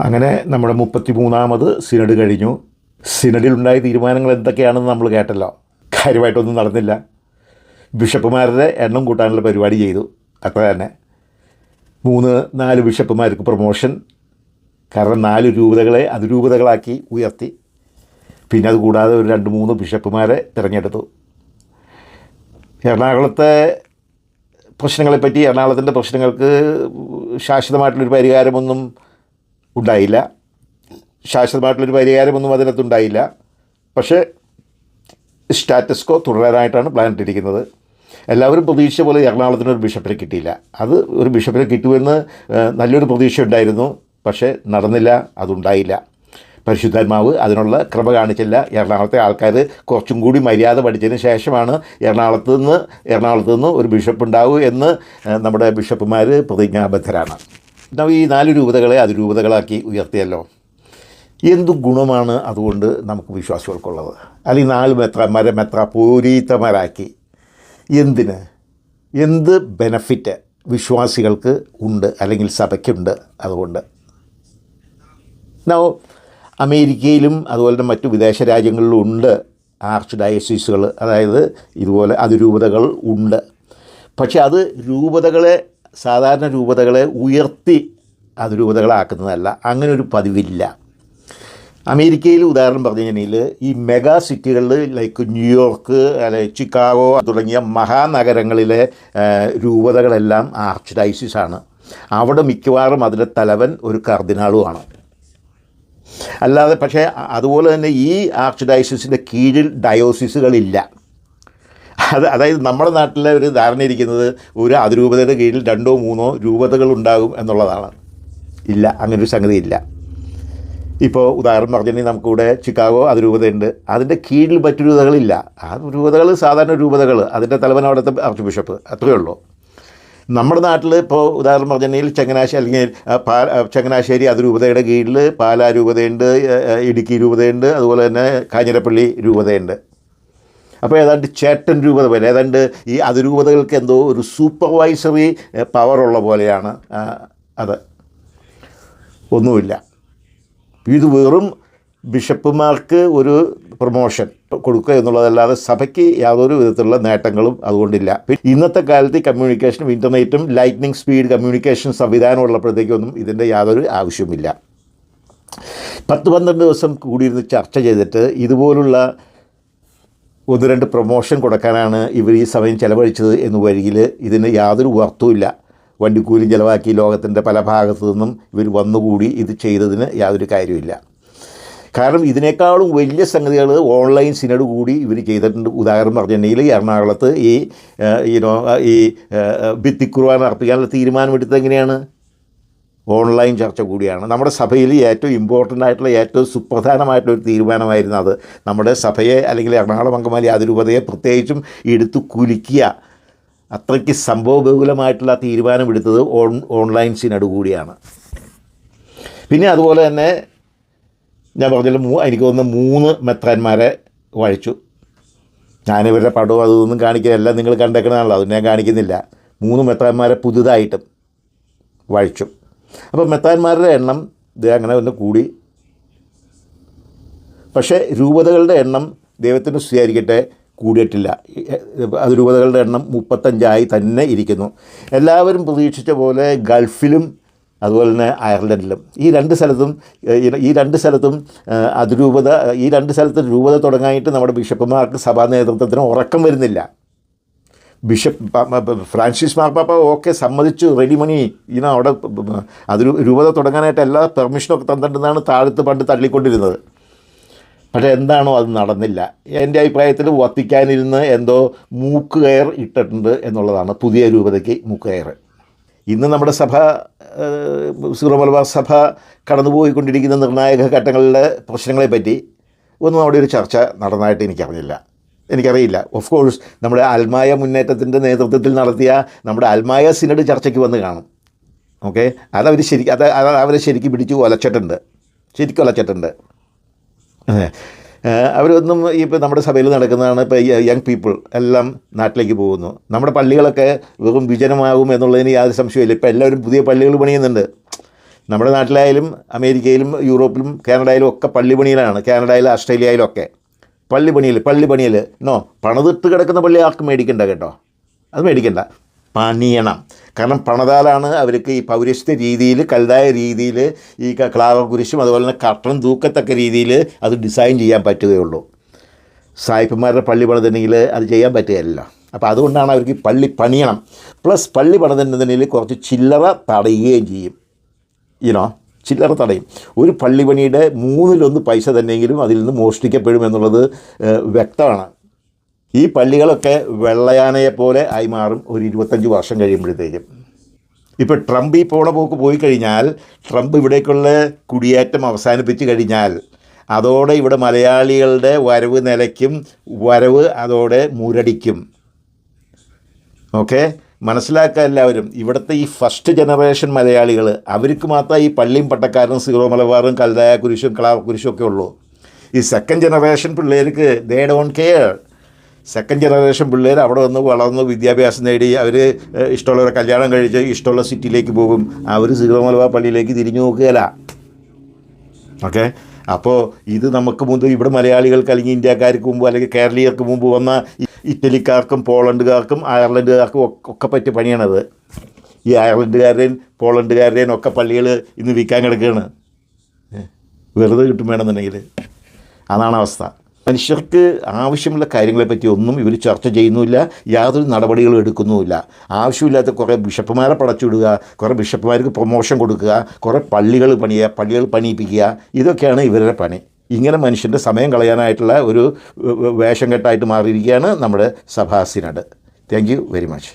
അങ്ങനെ നമ്മുടെ മുപ്പത്തി മൂന്നാമത് സിനഡ് കഴിഞ്ഞു. സിനഡിലുണ്ടായ തീരുമാനങ്ങൾ എന്തൊക്കെയാണെന്ന് നമ്മൾ കേട്ടല്ലോ. കാര്യമായിട്ടൊന്നും നടന്നില്ല. ബിഷപ്പുമാരുടെ എണ്ണം കൂട്ടാനുള്ള പരിപാടി ചെയ്തു. അത്ര തന്നെ. മൂന്ന് നാല് ബിഷപ്പുമാർക്ക് പ്രൊമോഷൻ. കാരണം നാല് രൂപതകളെ അതിരൂപതകളാക്കി ഉയർത്തി. പിന്നെ അത് കൂടാതെ ഒരു രണ്ട് മൂന്ന് ബിഷപ്പുമാരെ തിരഞ്ഞെടുത്തു. എറണാകുളത്തെ പ്രശ്നങ്ങളെപ്പറ്റി എറണാകുളത്തിന്റെ പ്രശ്നങ്ങൾക്ക് ശാശ്വതമായിട്ടുള്ളൊരു പരിഹാരമൊന്നും ഉണ്ടായില്ല. ശാശ്വതമായിട്ടുള്ളൊരു പരിഹാരമൊന്നും അതിനകത്തുണ്ടായില്ല. പക്ഷേ സ്റ്റാറ്റസ്കോ തുടരാനായിട്ടാണ് പ്ലാൻ ഇട്ടിരിക്കുന്നത്. എല്ലാവരും പ്രതീക്ഷിച്ച പോലെ എറണാകുളത്തിന് ഒരു ബിഷപ്പിനെ കിട്ടിയില്ല. അത് ഒരു ബിഷപ്പിനെ കിട്ടുമെന്ന് നല്ലൊരു പ്രതീക്ഷ ഉണ്ടായിരുന്നു. പക്ഷേ നടന്നില്ല അതുണ്ടായില്ല. പരിശുദ്ധാത്മാവ് അതിനുള്ള ക്രമ കാണിച്ചില്ല. എറണാകുളത്തെ ആൾക്കാർ കുറച്ചും കൂടി മര്യാദ പഠിച്ചതിന് ശേഷമാണ് എറണാകുളത്ത് നിന്ന് എറണാകുളത്ത് നിന്ന് ഒരു ബിഷപ്പ് ഉണ്ടാവൂ എന്ന് നമ്മുടെ ബിഷപ്പുമാർ പ്രതിജ്ഞാബദ്ധരാണ്. ഈ നാല് രൂപതകളെ അതിരൂപതകളാക്കി ഉയർത്തിയല്ലോ. എന്തു ഗുണമാണ് അതുകൊണ്ട് നമുക്ക് വിശ്വാസികൾക്കുള്ളത്. അല്ലെങ്കിൽ നാല് മെത്ര മര മെത്ര പൂരീത്തമരാക്കി എന്തിന്? എന്ത് ബെനഫിറ്റ് വിശ്വാസികൾക്ക് ഉണ്ട് അല്ലെങ്കിൽ സഭയ്ക്കുണ്ട് അതുകൊണ്ട്? നോ അമേരിക്കയിലും അതുപോലെ തന്നെ മറ്റു വിദേശ രാജ്യങ്ങളിലും ഉണ്ട് ആർച്ച് ഡയസീസുകൾ അതായത് ഇതുപോലെ അതിരൂപതകൾ ഉണ്ട്. പക്ഷേ അത് രൂപതകളെ സാധാരണ രൂപതകളെ ഉയർത്തി അതിരൂപതകളാക്കുന്നതല്ല അങ്ങനെ ഒരു പതിവില്ല. അമേരിക്കയിൽ ഉദാഹരണം പറഞ്ഞു കഴിഞ്ഞാൽ ഈ മെഗാ സിറ്റികളിൽ ലൈക്ക് ന്യൂയോർക്ക് അല്ലെ ചിക്കാഗോ തുടങ്ങിയ മഹാനഗരങ്ങളിലെ രൂപതകളെല്ലാം ആർച്ച് ഡയസിസ് ആണ്. അവിടെ മിക്കവാറും അതിന്റെ തലവൻ ഒരു കർദിനാളുമാണ്. അല്ലാതെ പക്ഷേ അതുപോലെ തന്നെ ഈ ആർച്ച് കീഴിൽ ഡയോസിസുകളില്ല. അത് അതായത് നമ്മുടെ നാട്ടിലെ ഒരു ധാരണ ഇരിക്കുന്നത് ഒരു അതിരൂപതയുടെ കീഴിൽ രണ്ടോ മൂന്നോ രൂപതകൾ ഉണ്ടാകും എന്നുള്ളതാണ്. ഇല്ല അങ്ങനൊരു സംഗതി ഇല്ല. ഇപ്പോൾ ഉദാഹരണം പറഞ്ഞിട്ടുണ്ടെങ്കിൽ നമുക്കിവിടെ ചിക്കാഗോ അതിരൂപതയുണ്ട്. അതിന്റെ കീഴിൽ മറ്റു രൂപതകളില്ല ആ രൂപതകൾ സാധാരണ രൂപതകൾ. അതിന്റെ തലവൻ അവിടുത്തെ ആർച്ച് ബിഷപ്പ് അത്രയേ ഉള്ളൂ. നമ്മുടെ നാട്ടിൽ ഇപ്പോൾ ഉദാഹരണം പറഞ്ഞിട്ടുണ്ടെങ്കിൽ ചങ്ങനാശ്ശേരി അല്ലെങ്കിൽ പാ ചങ്ങനാശ്ശേരി അതിരൂപതയുടെ കീഴിൽ പാലാ രൂപതയുണ്ട് ഇടുക്കി രൂപതയുണ്ട് അതുപോലെ തന്നെ കാഞ്ഞിരപ്പള്ളി രൂപതയുണ്ട്. അപ്പോൾ ഏതാണ്ട് ചേട്ടൻ രൂപത പോലെ ഏതാണ്ട് ഈ അതിരൂപതകൾക്ക് എന്തോ ഒരു സൂപ്പർവൈസറി പവറുള്ള പോലെയാണ് അത്. ഒന്നുമില്ല. ഇത് വെറും ബിഷപ്പുമാർക്ക് ഒരു പ്രൊമോഷൻ കൊടുക്കുക എന്നുള്ളതല്ലാതെ സഭയ്ക്ക് യാതൊരു വിധത്തിലുള്ള നേട്ടങ്ങളും അതുകൊണ്ടില്ല. ഇന്നത്തെ കാലത്ത് കമ്മ്യൂണിക്കേഷനും ഇന്റർനെറ്റും ലൈറ്റ്നിങ് സ്പീഡ് കമ്മ്യൂണിക്കേഷൻ സംവിധാനം ഉള്ളപ്പോഴത്തേക്കൊന്നും ഇതിന്റെ യാതൊരു ആവശ്യവുമില്ല. പത്ത് പന്ത്രണ്ട് ദിവസം കൂടിയിരുന്ന് ചർച്ച ചെയ്തിട്ട് ഇതുപോലുള്ള ഒന്ന് രണ്ട് പ്രൊമോഷൻ കൊടുക്കാനാണ് ഇവർ ഈ സമയം ചിലവഴിച്ചത് എന്ന് വരികിൽ ഇതിന് യാതൊരു വർത്തുമില്ല വണ്ടിക്കൂലി ചിലവാക്കി ലോകത്തിന്റെ പല ഭാഗത്തു നിന്നും ഇവർ വന്നുകൂടി ഇത് ചെയ്തതിന് യാതൊരു കാര്യമില്ല കാരണം ഇതിനേക്കാളും വലിയ സംഗതികൾ ഓൺലൈൻ സിനോട് കൂടി ഇവർ ചെയ്തിട്ടുണ്ട്. ഉദാഹരണം പറഞ്ഞിട്ടുണ്ടെങ്കിൽ എറണാകുളത്ത് ഈ ഈ ഭിത്തിക്കുർബാന അർപ്പിക്കാനുള്ള തീരുമാനമെടുത്തത് എങ്ങനെയാണ്? ഓൺലൈൻ ചർച്ച കൂടിയാണ്. നമ്മുടെ സഭയിൽ ഏറ്റവും ഇമ്പോർട്ടന്റ് ആയിട്ടുള്ള ഏറ്റവും സുപ്രധാനമായിട്ടുള്ള ഒരു തീരുമാനമായിരുന്നു അത്. നമ്മുടെ സഭയെ അല്ലെങ്കിൽ എറണാകുളം അങ്കമാലി അതിരൂപതയെ പ്രത്യേകിച്ചും എടുത്തു കുലുക്കിയ അത്രയ്ക്ക് സംഭവബഹുലമായിട്ടുള്ള തീരുമാനം എടുത്തത് ഓൺ ഓൺലൈൻ സിനഡ് കൂടിയാണ്. പിന്നെ അതുപോലെ തന്നെ ഞാൻ പറഞ്ഞല്ലോ മൂ എനിക്ക് തോന്നുന്ന മൂന്ന് മെത്രാന്മാരെ വഴിച്ചു. ഞാനിവരുടെ പടവും അതൊന്നും കാണിക്കുക എല്ലാം നിങ്ങൾ കണ്ടേക്കണതാണല്ലോ. അത് ഞാൻ കാണിക്കുന്നില്ല. മൂന്ന് മെത്രാന്മാരെ പുതുതായിട്ടും വഴിച്ചു. അപ്പോൾ മെത്താന്മാരുടെ എണ്ണം ഇത് അങ്ങനെ ഒന്ന് കൂടി. പക്ഷേ രൂപതകളുടെ എണ്ണം ദൈവത്തിന് സ്വീകരിക്കട്ടെ കൂടിയിട്ടില്ല. അത് രൂപതകളുടെ എണ്ണം മുപ്പത്തഞ്ചായി തന്നെ ഇരിക്കുന്നു. എല്ലാവരും പ്രതീക്ഷിച്ച പോലെ ഗൾഫിലും അതുപോലെ തന്നെ അയർലൻഡിലും. ഈ രണ്ട് സ്ഥലത്തും ഈ- രണ്ട് സ്ഥലത്തും അതിരൂപത ഈ രണ്ട് സ്ഥലത്തും രൂപത തുടങ്ങാനായിട്ട് നമ്മുടെ ബിഷപ്പുമാർക്ക് സഭാ നേതൃത്വത്തിന് ഉറക്കം വരുന്നില്ല. ബിഷപ്പ് ഫ്രാൻസിസ് മാർപ്പാപ്പ ഒക്കെ സമ്മതിച്ചു റെഡി മണി ഇനോ അവിടെ അത് രൂപത തുടങ്ങാനായിട്ട് എല്ലാ പെർമിഷനൊക്കെ തന്നിട്ടുണ്ടെന്നാണ് താഴത്ത് പണ്ട് തള്ളിക്കൊണ്ടിരുന്നത്. പക്ഷേ എന്താണോ അത് നടന്നില്ല. എന്റെ അഭിപ്രായത്തിൽ വത്തിക്കാനിരുന്ന് എന്തോ മൂക്ക് കയർ ഇട്ടിട്ടുണ്ട് എന്നുള്ളതാണ് പുതിയ രൂപതയ്ക്ക് മൂക്ക് കയർ ഇന്ന് നമ്മുടെ സഭ ഏഹ്, സീറോ മലബാർ സഭ കടന്നുപോയിക്കൊണ്ടിരിക്കുന്ന നിർണായക ഘട്ടങ്ങളിലെ പ്രശ്നങ്ങളെപ്പറ്റി ഒന്നും അവിടെ ഒരു ചർച്ച നടന്നതായിട്ട് എനിക്കറിഞ്ഞില്ല. എനിക്കറിയില്ല. ഓഫ് കോഴ്സ് നമ്മുടെ അൽമായ മുന്നേറ്റത്തിന്റെ നേതൃത്വത്തിൽ നടത്തിയ നമ്മുടെ അൽമായ സിനഡ് ചർച്ചയ്ക്ക് വന്ന് കാണും. ഓക്കെ അതവർ ശരി അത് അവരെ ശരിക്കും പിടിച്ചു ഒലച്ചിട്ടുണ്ട് ശരിക്കും ഒലച്ചിട്ടുണ്ട് അവരൊന്നും ഇപ്പോൾ നമ്മുടെ സഭയിൽ നടക്കുന്നതാണ് ഇപ്പോൾ യങ് പീപ്പിൾ എല്ലാം നാട്ടിലേക്ക് പോകുന്നു. നമ്മുടെ പള്ളികളൊക്കെ വെറും വിജനമാകും എന്നുള്ളതിന് യാതൊരു സംശയമില്ല ഇപ്പോൾ എല്ലാവരും പുതിയ പള്ളികൾ പണിയുന്നുണ്ട്. നമ്മുടെ നാട്ടിലായാലും അമേരിക്കയിലും യൂറോപ്പിലും കാനഡയിലും ഒക്കെ പള്ളി പണിയിലാണ്. കാനഡയിലും ഓസ്ട്രേലിയയിലും ഒക്കെ. പള്ളിപണിയിൽ പള്ളിപണിയിൽ എന്നോ പണിതിട്ട് കിടക്കുന്ന പള്ളി ആർക്കും മേടിക്കണ്ട കേട്ടോ? അത് മേടിക്കണ്ട. പണിയണം. കാരണം പണതാലാണ് അവർക്ക് ഈ പൗരസ്ത്യ രീതിയിൽ കല്ലായ രീതിയിൽ ഈ ക്ലാവ കുരിശും അതുപോലെ തന്നെ കട്ടണം തൂക്കത്തക്ക രീതിയിൽ അത് ഡിസൈൻ ചെയ്യാൻ പറ്റുകയുള്ളൂ. സായിപ്പന്മാരുടെ പള്ളി പണിതിട്ടുണ്ടെങ്കിൽ അത് ചെയ്യാൻ പറ്റുകയല്ല അപ്പോൾ അതുകൊണ്ടാണ് അവർക്ക് പള്ളി പണിയണം. പ്ലസ് പള്ളി പണിതിട്ടുണ്ടെങ്കിൽ കുറച്ച് ചില്ലറ തടയുകയും ചെയ്യും. ഈനോ ചില്ലറ തടയും. ഒരു പള്ളി പണിയുടെ മൂന്നിലൊന്ന് പൈസ തന്നെയെങ്കിലും അതിൽ നിന്ന് മോഷ്ടിക്കപ്പെടും എന്നുള്ളത് വ്യക്തമാണ്. ഈ പള്ളികളൊക്കെ വെള്ളയാനയെ പോലെ ആയി മാറും ഒരു ഇരുപത്തഞ്ച് വർഷം കഴിയുമ്പോഴത്തേക്കും. ഇപ്പോൾ ട്രംപ് ഈ പോണ പോക്ക് പോയി കഴിഞ്ഞാൽ ട്രംപ് ഇവിടേക്കുള്ള കുടിയേറ്റം അവസാനിപ്പിച്ച് കഴിഞ്ഞാൽ അതോടെ ഇവിടെ മലയാളികളുടെ വരവ് നിലയ്ക്കും വരവ് അതോടെ മുരടിക്കും. ഓക്കെ? മനസ്സിലാക്കുക എല്ലാവരും ഇവിടുത്തെ ഈ ഫസ്റ്റ് ജനറേഷൻ മലയാളികൾ അവർക്ക് മാത്രമേ ഈ പള്ളിയും പട്ടക്കാരും സീറോ മലബാറും കൽതായ കുരിശും കളാ കുരിശും ഒക്കെ ഉള്ളൂ. ഈ സെക്കൻഡ് ജനറേഷൻ പിള്ളേർക്ക് they don't care second generation പിള്ളേർ അവിടെ വന്ന് വളർന്ന് വിദ്യാഭ്യാസം നേടി അവർ ഇഷ്ടമുള്ളവരെ കല്യാണം കഴിച്ച് ഇഷ്ടമുള്ള സിറ്റിയിലേക്ക് പോകും. അവർ സീറോ മലബാർ പള്ളിയിലേക്ക് തിരിഞ്ഞു നോക്കുകയില്ല. ഓക്കെ അപ്പോൾ ഇത് നമുക്ക് മുമ്പ് ഇവിടെ മലയാളികൾക്ക് അല്ലെങ്കിൽ ഇന്ത്യക്കാർക്ക് മുമ്പ് അല്ലെങ്കിൽ കേരളീയർക്ക് മുമ്പ് വന്ന ഇറ്റലിക്കാർക്കും പോളണ്ടുകാർക്കും അയർലൻഡുകാർക്കും ഒക്കെ- പറ്റി പണിയാണത്. ഈ അയർലൻഡുകാരുടെയും പോളണ്ടുകാരുടെയും ഒക്കെ പള്ളികൾ ഇന്ന് വിൽക്കാൻ കിടക്കുകയാണ് വെറുതെ കിട്ടും വേണമെന്നുണ്ടെങ്കിൽ അതാണ് അവസ്ഥ. മനുഷ്യർക്ക് ആവശ്യമുള്ള കാര്യങ്ങളെപ്പറ്റി ഒന്നും ഇവർ ചർച്ച ചെയ്യുന്നുമില്ല യാതൊരു നടപടികളും എടുക്കുന്നുമില്ല. ആവശ്യമില്ലാത്ത കുറേ ബിഷപ്പുമാരെ പടച്ചുവിടുക കുറേ ബിഷപ്പുമാർക്ക് പ്രൊമോഷൻ കൊടുക്കുക കുറേ പള്ളികൾ പണിയുക പള്ളികൾ പണിയിപ്പിക്കുക ഇതൊക്കെയാണ് ഇവരുടെ പണി. ഇങ്ങനെ മനുഷ്യന്റെ സമയം കളയാനായിട്ടുള്ള ഒരു വേഷം കെട്ടായിട്ട് മാറിയിരിക്കുകയാണ് നമ്മുടെ സഭാ synod. Thank you very much